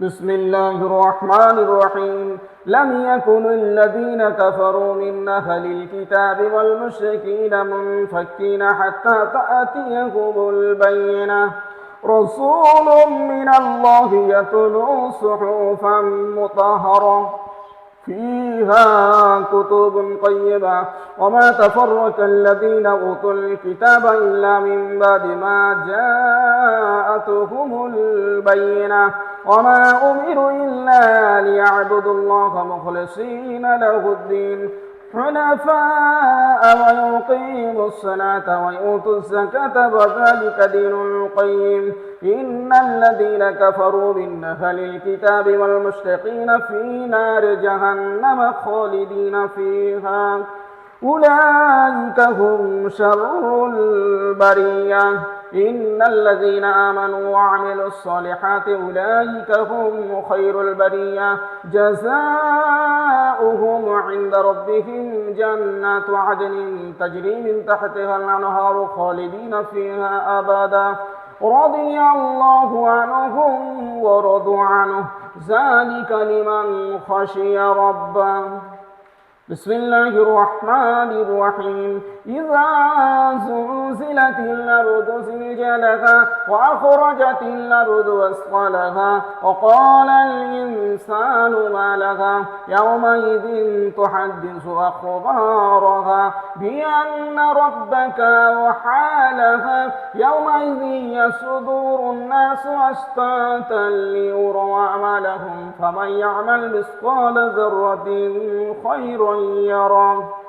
بسم الله الرحمن الرحيم. لم يكن الذين كفروا من أهل الكتاب والمشركين منفكين حتى تأتيهم البينة. رسول من الله يتلو صحفا مطهرة. فيها كتب قيمة وما تفرق الذين أوتوا الكتاب إلا من بعد ما جاءتهم البينة. وما أمروا إلا ليعبدوا الله مخلصين له الدين حنفاء ويقيموا الصلاة ويؤتوا الزكاة وذلك دين القيم إن الذين كفروا من أهل الكتاب والمشتقين في نار جهنم خالدين فيها أولئك هم شر البرية. إن الذين آمنوا وعملوا الصالحات أولئك هم خير البرية. جزاؤهم عند ربهم جنات عدن تجري من تحتها الأنهار خالدين فيها أبدا. رضي الله عنهم ورضوا عنه. ذلك لمن خشي ربه. بسم الله الرحمن الرحيم. إذا زلزلت الأرض زلزالها وأخرجت الأرض أثقالها وقال الإنسان ما لها؟ يومئذ تحدث أخبارها بأن ربك وحالها يومئذ يصدور الناس أشتاتا ليروا أعمالهم فمن يعمل مثقال ذرة خيرا يره.